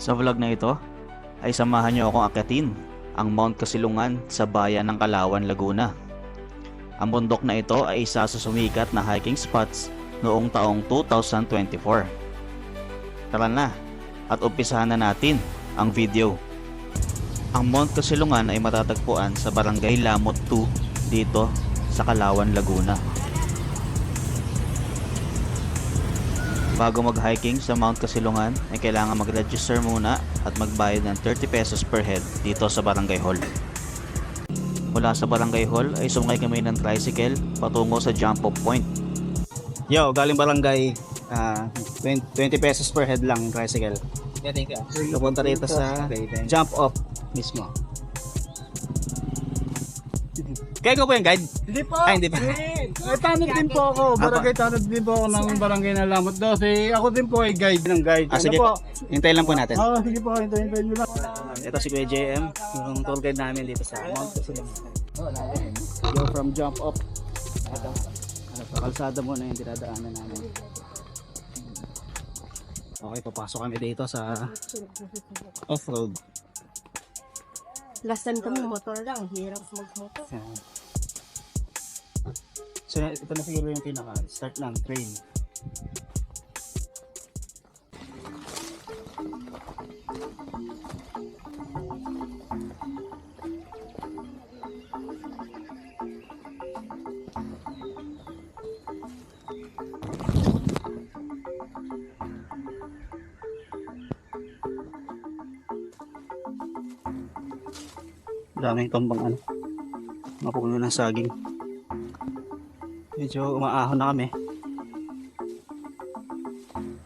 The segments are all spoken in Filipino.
Sa vlog na ito ay samahan niyo akong akitin ang Mount Kasilungan sa bayan ng Kalawan, Laguna. Ang bundok na ito ay isa sa sumikat na hiking spots noong taong 2024. Tara na at umpisahan na natin ang video. Ang Mount Kasilungan ay matatagpuan sa Barangay Lamot 2 dito sa Kalawan, Laguna. Bago mag-hiking sa Mount Kasilungan ay kailangan mag-register muna at magbayad ng 30 pesos per head dito sa Barangay Hall. Mula sa Barangay Hall ay sumakay kami ng tricycle patungo sa jump off point. Yo, galing barangay, ah, 20, 20 pesos per head lang tricycle. Yeah, thank you. Pupunta rito sa jump off mismo. Kaya ko po yung guide? Hindi po. Ay, hindi pa. Ay, tanod din po ako. Barangay tanod din po ako ng barangay na lamot daw. Si ako din po ay guide ng guide. Ah, sige Ano po. Hintay lang po natin. Oo, sige po. Hintayin hintayin nyo lang. Ito si Kuya JM, yung tour guide namin dito sa Mount Kasilungan. Go from jump up. Ito. Ano pa, kalsada muna yung dinadaanan namin. Okay, papasok kami dito sa off-road. Last time kami motor lang. Hirap mag-motor. Yan. So, ito na siguro yung pinaka start ng trail. Daming tumbang ano. Mapuno ng saging. Medyo umaahon na kami.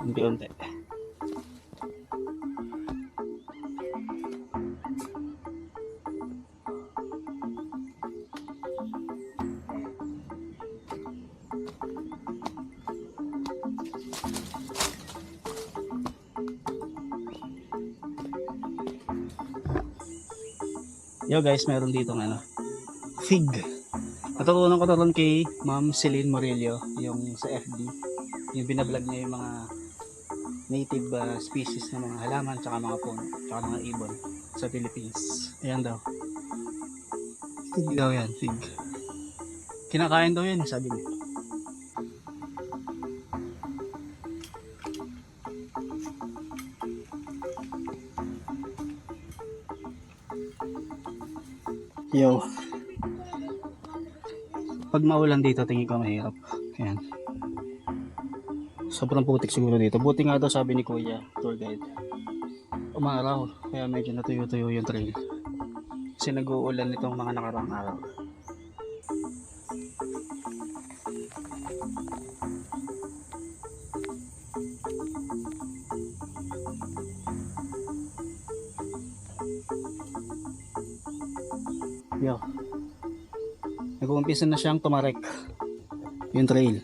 Unti-unti. Yo guys, meron dito ng ano, fig. Natutunan ko ron kay Ma'am Celine Morillo, yung sa FB. Yung binablog niya yung mga native uh, species ng mga halaman, tsaka mga puno, tsaka mga ibon sa Philippines. Ayan daw. Fig daw yan, fig. Kinakain daw yan, sabi niya. Yo. Pag maulan dito, tingin ko mahirap. Ayan. Sobrang putik siguro dito. Buti nga daw sabi ni Kuya, tour guide. Umaraw, kaya medyo natuyo-tuyo yung trail. Kasi nag-uulan nitong mga nakarang araw. Yo. Nag-uumpisa na siyang tumarek yung trail.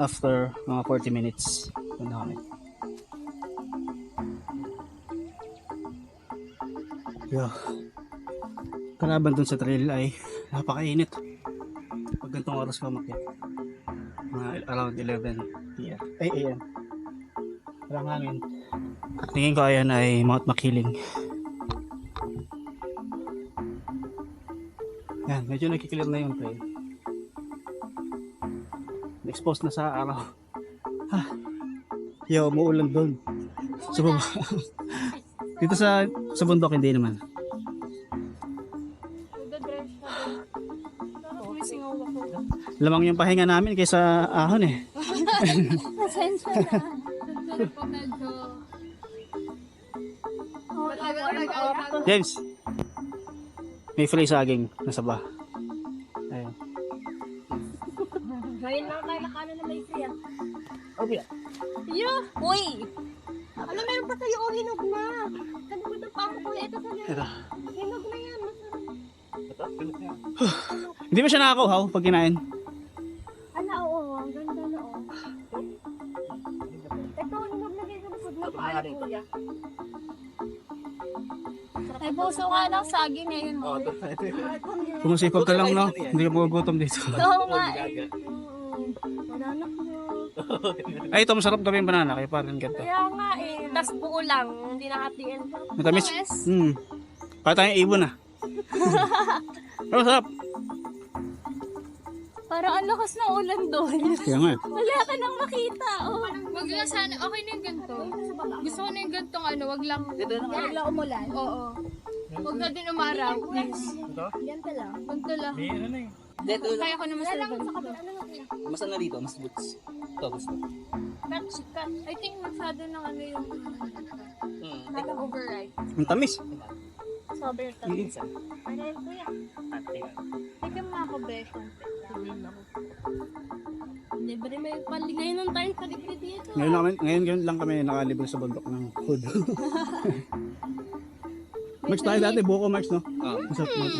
After mga 40 minutes. Doon kami. Yo. Kalaban dun sa trail ay napakainit. Pag ganitong oras ka umakyat. Mga around 11 p.m. Ay, a.m. Walang hangin. Tingin ko ayan ay Mount Makiling. Yan, medyo nagkiklear na yung trail. Expose na sa araw. Ha. Yo, umuulan doon. Sa baba. Dito sa sa bundok hindi naman. Lamang yung pahinga namin kaysa ahon eh. Pasensya na. James. May free saging nasa ba. Ayun. Ngayon lang tayo nakano na may free ah. Okay. Yeah. Uy! Ano meron pa sa'yo? Oh, hinog na. Ito pa ko? Ito sa Ito. Hinog na yan. Masarap. Hindi ba siya nakakahaw pag kinain? Ano, oo. Ang ganda na, oh. Ito, hinog na ganyan. Pag napaan, kuya. May puso nga ng saging ngayon. Oh, Kumusipag ka lang no? Hindi ka magugutom dito. Oo nga eh. Banana. Ay, ito masarap gawin banana. Kaya parang ganito. Kaya nga eh. Tapos buo lang. Hindi nakatiin. Matamis. Hmm. Para tayong ibon ah. Pero masarap. Parang ang lakas ng ulan doon. Kaya nga eh. Wala ka nang makita. Oh. Wag lang sana. Okay na yung ganito. Gusto ko na yung ganitong ano. Wag lang. Wag lang umulan. Oo. Wag na din umaraw. Please. Ganito lang. Ganito lang. May ano na eh. Dito, Kaya ko Lang kabila. Ano lang yan? mas ano dito, mas boots. Ito, gusto. Cut, cut. I think masyado ng ano yung Hmm. like override. Ang tamis. Sobrang tabi. Minsan. Ano yun, kuya? Tignan mo ako, Besh. Libre may paligay ng tayo sa ligid dito. Ngayon, lang kami, ngayon, ngayon lang kami nakalibre sa bundok ng food. Max tayo dati, buko Max no? Oo. Masarap Max.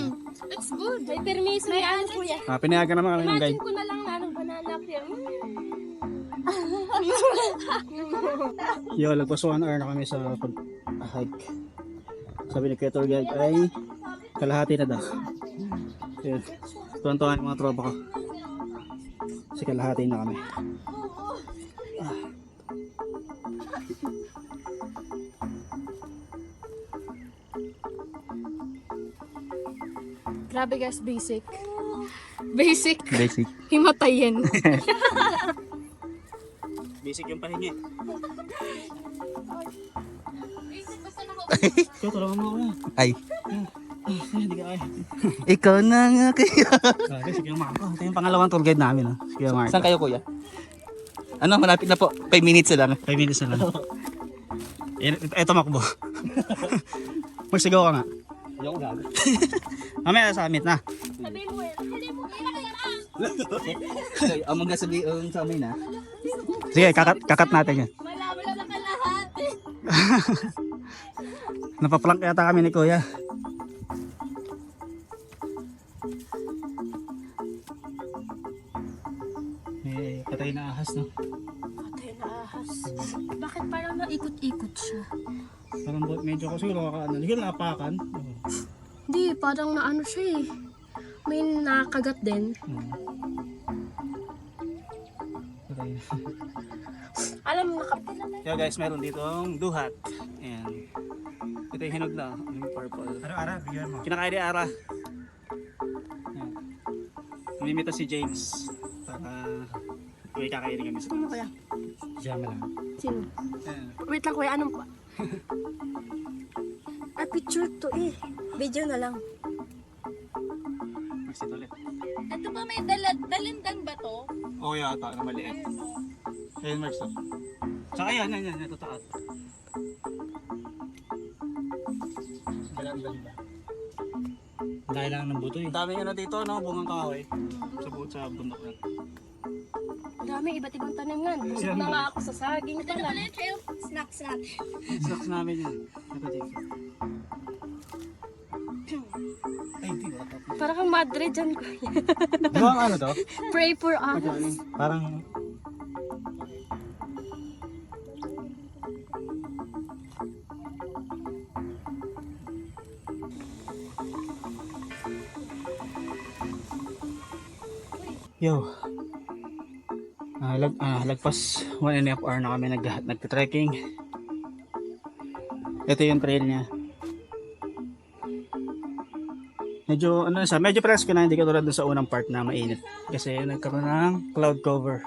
It's good. May permiso na yan, kuya. Ah, pinayagan naman kami ng Imagine guide. ko na lang na ng banana clear. Yo, lagpas one hour na kami sa pag-hike. Sabi ni Kuya Tour Guide ay kalahati na daw. Yun. Tuwan-tuwan yung mga tropa ko. Kasi kalahati na kami. Grabe guys, basic. Basic. Basic. Himatayin. Basic yung pahingi. basic basta na ako. Ikaw, tulungan mo ako. Ay. Ay, hindi ka kaya. Ikaw na nga kayo. Okay, sige Marco. Ito yung pangalawang tour guide namin. ha. Sige Marco. Saan kayo, kuya? Ano, malapit na po. 5 minutes na lang. 5 minutes na lang. Yan, Ito makbo. Magsigaw ka nga. Yung gago. Mamaya sa summit na. Sabihin mo yan. Hindi mo So, among nga sabi um, sa amin na. Sige, kakat, kakat natin yan. Malaman na kalahati. Napaplank yata kami ni Kuya. May patay na ahas, no? Patay na ahas. Bakit parang naikot-ikot siya? Parang medyo ko siguro kakaano. Hindi ko naapakan. Hindi, parang naano siya eh. May nakagat din. Hmm. Na. Alam mo, nakapit na Yo guys, meron dito ang duhat. Ayan. Ito yung hinog na. Yung purple. Ano, Ara? Bigyan mo. Kinakain ni Ara. Ayan. Namimita si James. Para may kakainin kami sa Ano kaya? Jama lang. Sino? Ayan. Wait lang kuya, anong pa? picture to eh. Video na lang. Magsit ulit. Ito ba may dalad, dalandan ba to? Oo yata, na maliit. Ayan, Marks to. Tsaka yan, yan, yan, ito taat. Kailangan ng buto eh. Daming ano dito, no? Bungang kahoy. Sa buto sa bundok na. Ang dami, iba't ibang tanim nga. Busog na nga ako sa saging pa lang. Snacks natin. Snacks namin yun. Ito dito. Wala pa. Parang kang madre dyan kuya. Di ba ang ano to? Pray for us. Parang Yo. Ah, lag, ah, lagpas one and a half hour na kami nag, nagka-trekking. Ito yung trail niya. Medyo ano siya, medyo presko na hindi katulad dun sa unang part na mainit. Kasi nagkaroon ng cloud cover.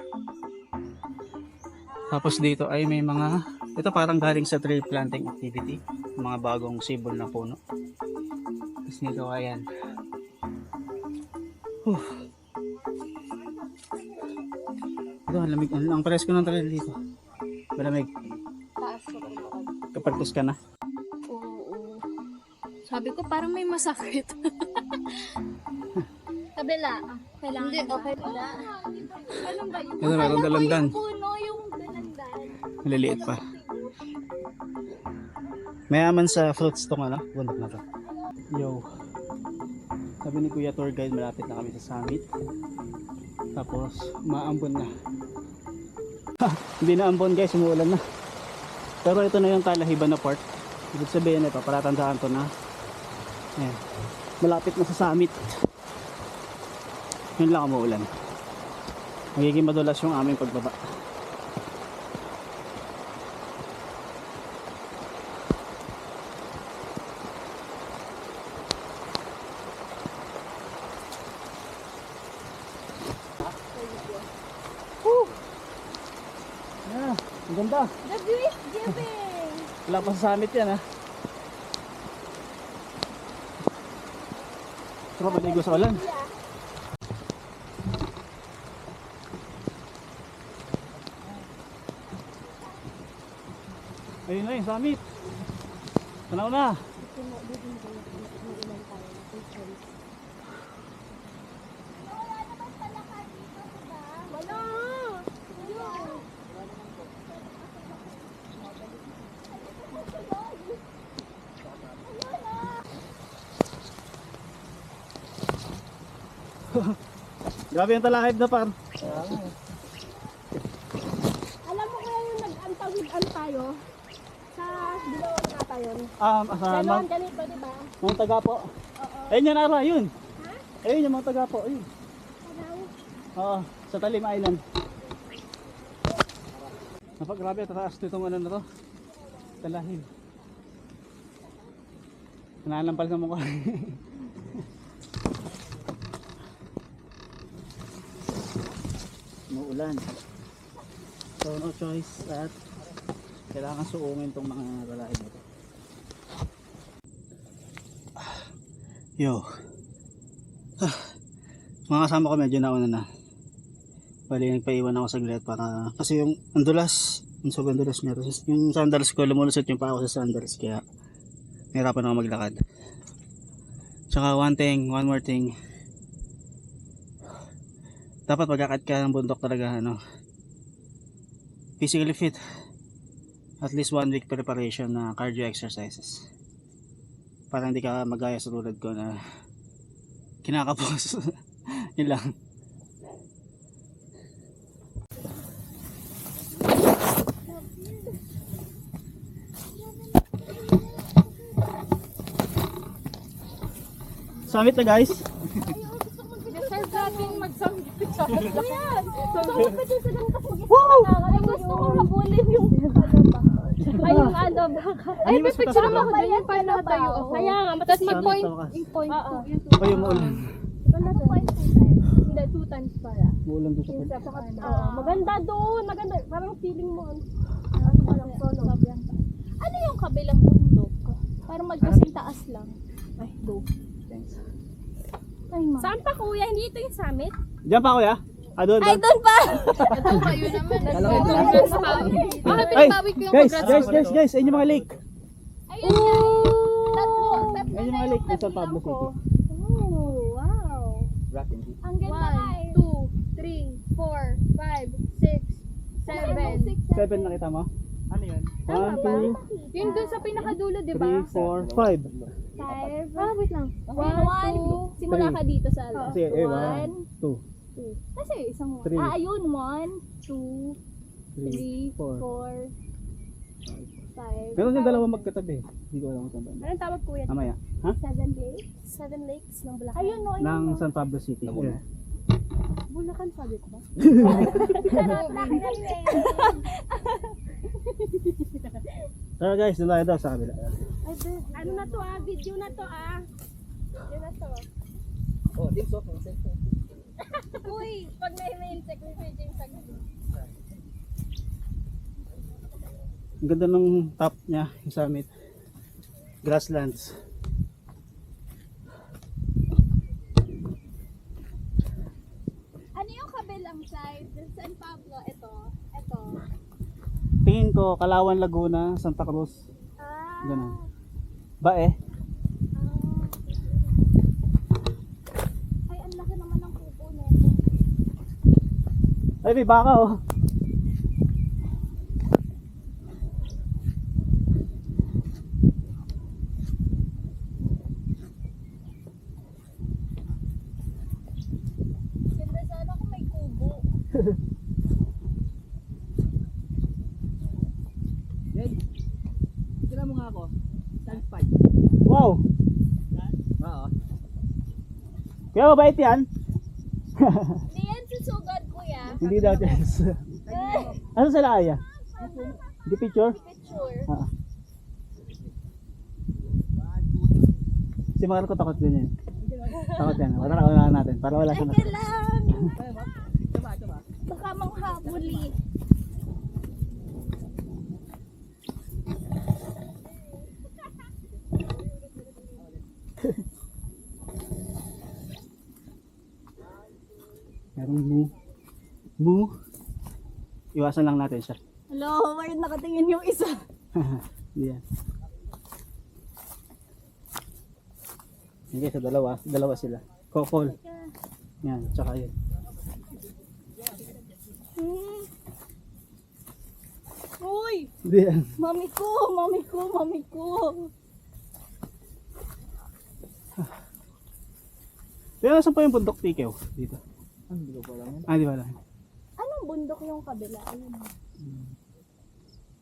Tapos dito ay may mga ito parang galing sa tree planting activity, mga bagong sibol na puno. Tapos dito ayan. Huh. Ito, ang lamig. Ang, ang presko ng trail dito. Malamig. Taas ko. Kapag ka na. Sabi ko parang may masakit. Kabila. Kailangan Hindi, ba? okay. Wala. Anong ba yun? Ito meron dalandan. Puno yung dalandan. Maliliit pa. Mayaman sa fruits tong ano, bundok na to. Yo. Sabi ni Kuya Tour Guide, malapit na kami sa summit. Tapos, maambon na. Ha, hindi na ambon guys, umuulan na. Pero ito na yung kalahiban na part. Ibig sabihin ito, para tandaan to na. Ayan. Malapit na sa summit. Yun lang umuulan. Magiging madulas yung aming pagbaba. Woo! Yeah, ang ganda. The view is giving. Wala pa sa summit yan ha. Sarap maligo sa ulan. Ayun na yung summit. Tanaw na. Grabe yung talakib na par. Alam mo kaya yung nag-antawid-an tayo? Sa Dilawan nga yun. Um, sa Ganon, mga, ganito, di ba? mga taga po. Ayun yung nara, yun. Ayun yung mga taga po. Ayun. Parang, Oo, sa Talim Island. Napagrabe, tataas nitong ano na to. Talahib. Nanalampal sa mukha. Muulan. So no choice at kailangan suungin tong mga talahib na to. Yo. Ah, mga kasama ko medyo nauna na. Bali, nagpaiwan ako saglit para, kasi yung andulas, yung sobrang dulas niya. Yung sandals ko, lumulusot yung pa ako sa sandals, kaya nahirapan ako maglakad. Tsaka one thing, one more thing. Dapat magkakad ka ng bundok talaga, ano, physically fit. At least one week preparation na cardio exercises. Para hindi ka magaya sa tulad ko na kinakapos. Yun lang. Summit na guys. Pag Ay, gusto ko habulin yung Ay, yung ano, baka. Ay, may picture ba? ako dyan. Paano tayo ako? Kaya nga, Summit mag-point. Yung point Oo. two. Yung O yung muulan. Ano point two times? Hindi, two times pala. Muulan doon sa Yung ano. Oo, maganda doon, maganda. Parang feeling mo. Ano. Ano yung kabilang bundok? Parang magkasing taas lang. Ay, do. Ay, ma. Saan pa kuya? Hindi ito yung summit? Diyan pa kuya? Ah, doon, Ay, doon. pa! Ito kayo naman. Ko- Congrats pa. Baka Ay, pinabawi ko yung guys, congrats. guys, guys, guys, ayun yung mga lake. Ayun nga. Tatlo, tatlo Ayun yung mga lake doon sa Pablo City. Oh, wow. Ang ganda. One, two, three, four, five, six, seven. Seven nakita mo? Ano yun? One, two, Yun dun sa pinakadulo, di ba? three, four, five. Five. Ah, wait lang. One, two. Simula three. ka dito sa ala. Sige, eh, one, One, two, two. Kasi isang one. Three. Ah, ayun. One, two, three, three, four. four, five. Meron yung dalawa magkatabi. Hindi ko alam kung saan. Anong tawag kuya? Mamaya. Ha? Seven lakes? Seven lakes ng Bulacan. Ayun, no. Ng San Pablo City. Yeah. Bulacan sabi ko ba? Tara guys, doon tayo daw sa kabila. ano na to ah? Video na to ah. Video na to. Oh, di so, kung Uy, pag may may insect, may may James agad. Ang ganda ng top niya, yung summit. Grasslands. Ano yung kabilang side? San Pablo, ito. Ito. Tingin ko, Kalawan, Laguna, Santa Cruz. Ah. Ganun. Ba eh? Ay, ang laki naman ng kubo nito. Ay, may baka oh. Tira mo nga ako. Times 5. Wow! Oo. Kaya mabait yan. Hindi yan susugod, kuya. Hindi daw, Chels. ano sila Aya? Hindi picture? Picture. Ah. Si Marco takot din yan. Takot yan. Tara, unahan natin. Para wala siya na. Teka lang. Baka manghabuli. Merong mu. Mu. Iwasan lang natin siya. Hello, where nakatingin yung isa? Yan. Hindi sa dalawa. Dalawa sila. Kokol. Yan. Tsaka yun. Hmm. Uy! Hindi yan. Mami ko, mami ko, mami ko. Pero saan pa yung bundok tikew? Dito. Ah, hindi ko pa lang. Ah, di ba lang? Anong bundok yung kabila? Ayun.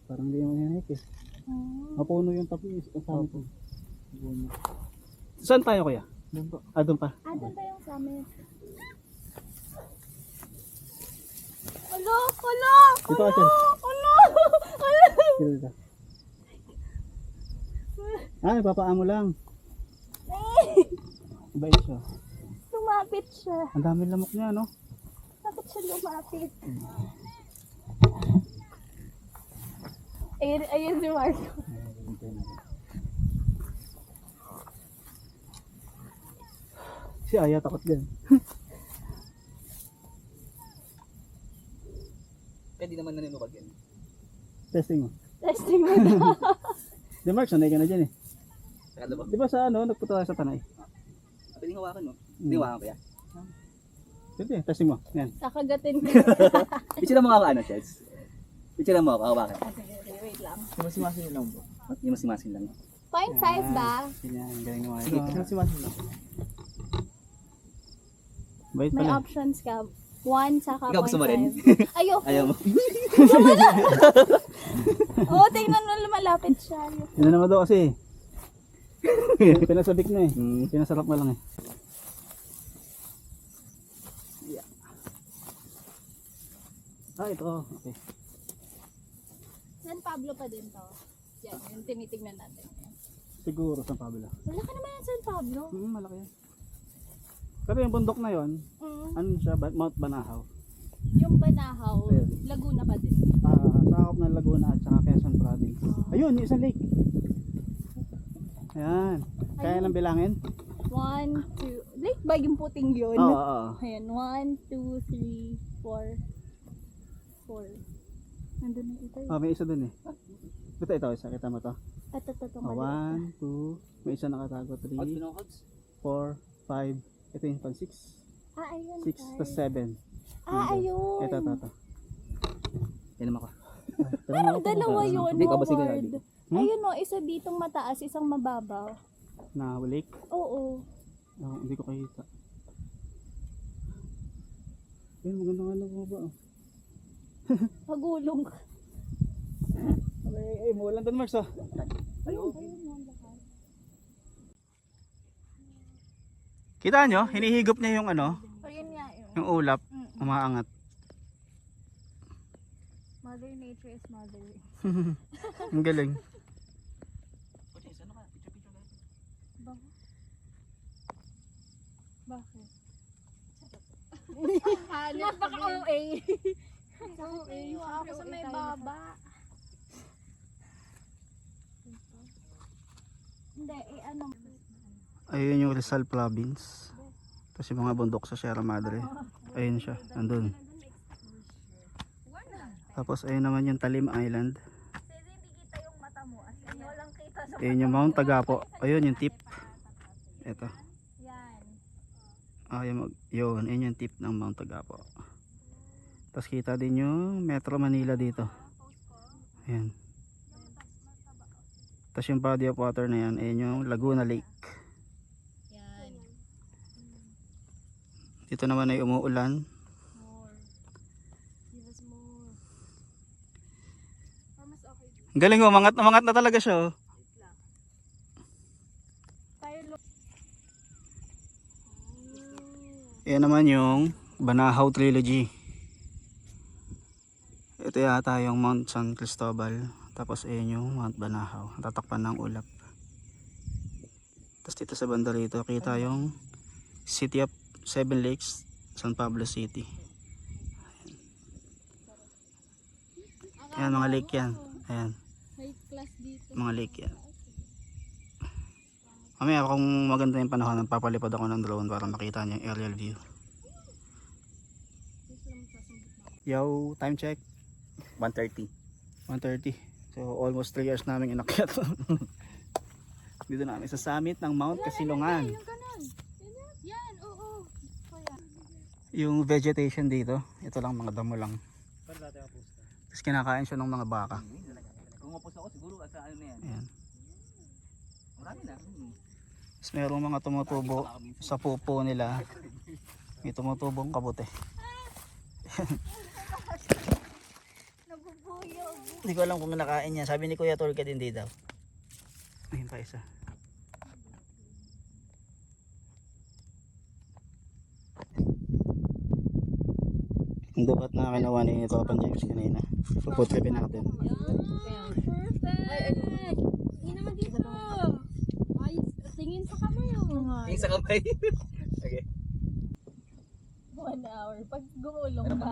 Parang hindi naman yan eh. Hmm. Mapuno yung tapi. Kasama ko. Saan tayo kuya? Doon pa. Ah, doon pa. Ah, doon tayo sa amin. Alo, alo, Dito ka, Chen. alo, alo. Dito, dito. Ah, nagpapaamo lang. Bait siya. Lumapit siya. Ang dami lamok niya, no? Bakit siya lumapit? Ayun, ayun si Marco. Si Aya takot din. Pwede naman naninubag yan. Testing mo. Testing mo na. Di Mark, sanay ka na dyan eh. Di ba sa ano, nagpunta tayo sa tanay? Pwede hawakan mo. Hindi hawakan ko yan. Sige, testing mo. Yan. Kakagatin ko. Picture mo ako ano, Chels. Picture mo ako, hawakan. Wait lang. Masimasin lang po. Hindi mas simasin lang. Point five ba? Yan, galing mo. Sige. Masimasin lang. Bait May pala. options ka. One, saka Ikaw gusto mo rin? Ayoko. Ayaw mo. Oo, tingnan mo lumalapit siya. Yan na naman daw kasi. Pinasabik na eh. Hmm. Pinasarap mo lang eh. Ah, ito. Okay. San Pablo pa din to. Yan, yung tinitignan natin. Siguro sa Pablo. Wala ka naman yung San Pablo. Hmm, malaki yan. Pero yung bundok na yon, Mm. ano siya, Mount Banahaw. Yung Banahaw, Ayun. Laguna pa din. Ah, sakop ng Laguna at saka Quezon Province. Ayun, yung isang lake. Ayan. Kaya Ayun. lang bilangin? One, two, like ba yung puting yun? Oo, oo, oo. Ayan, one, two, three, four, four. Nandun na ito. Oh, may isa dun eh. Ito, ito, isa. Kita mo to. At ito, ito, Oh, one, two, may isa nakatago. Three, four, five. Ito yung pang six. Ah, ayun. Six to seven. Ah, ayun. Ito, ito, ito. Yan naman ko. Parang dalawa yun, Hindi ka ba Howard. Hmm? Ayun o, isa ditong mataas, isang mababaw. Na lake. Oo. Oh, hindi ko kita. Ayun, maganda nga lang ba? oh. Pagulong. Ay, ay, mulan doon, Marks, oh. Kita nyo, hinihigop niya yung ano, Ayun nga yun. yung ulap, Mm. umaangat. Mother nature is mother. Ang galing. Bakit? Napaka-OA. Napaka-OA. Ako sa may baba. Hindi, eh ano. Ayun yung Rizal Province. Tapos yung mga bundok sa Sierra Madre. Ayun siya, nandun. Tapos ayun naman yung Talim Island. Ayun yung Mount Tagapo. Ayun yung tip. Ito. yan. Ah, yung, mag- yun, yun yung tip ng Mount Tagapo. Tapos kita din yung Metro Manila dito. Ayan. Tapos yung body of water na yan, ayun yung Laguna Lake. Dito naman ay umuulan. More. Give us more. Or mas okay. Ang galing umangat, umangat na talaga siya. Oh. Yan naman yung Banahaw Trilogy. Ito yata yung Mount San Cristobal. Tapos ayun yung Mount Banahaw. Tatakpan ng ulap. Tapos dito sa banda rito, kita yung City of Seven Lakes, San Pablo City. Ayan, mga lake yan. Ayan, mga lake yan. Mamaya kung maganda yung panahon, papalipad ako ng drone para makita niyo yung aerial view. Yo, time check. 130. 1.30. So almost 3 years namin inakyat. Dito namin sa summit ng Mount Kasilungan. Yan, oo. Yung vegetation dito, ito lang mga damo lang. Tapos kinakain siya ng mga baka. Kung mapos ako siguro sa ano na yan. Ayan. Marami na. Hmm. Tapos merong mga tumutubo sa pupo nila. May tumutubong kabuti. Hindi ko alam kung nakain niya. Sabi ni Kuya Tolka din di daw. Ayun pa isa. Ang dapat na kinawa ni Papa James kanina. Puputripin natin. Perfect! Tingin naman dito. Ay, tingin sa kamay oh. Yung sa kamay. okay. One hour. Pag gumulong ka.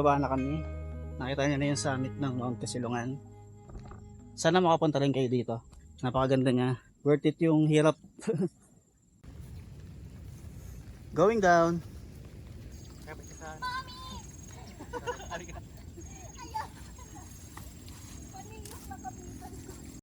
pababa na kami. Nakita niyo na yung summit ng Mount Kasilungan. Sana makapunta rin kayo dito. Napakaganda niya. Worth it yung hirap. Going down.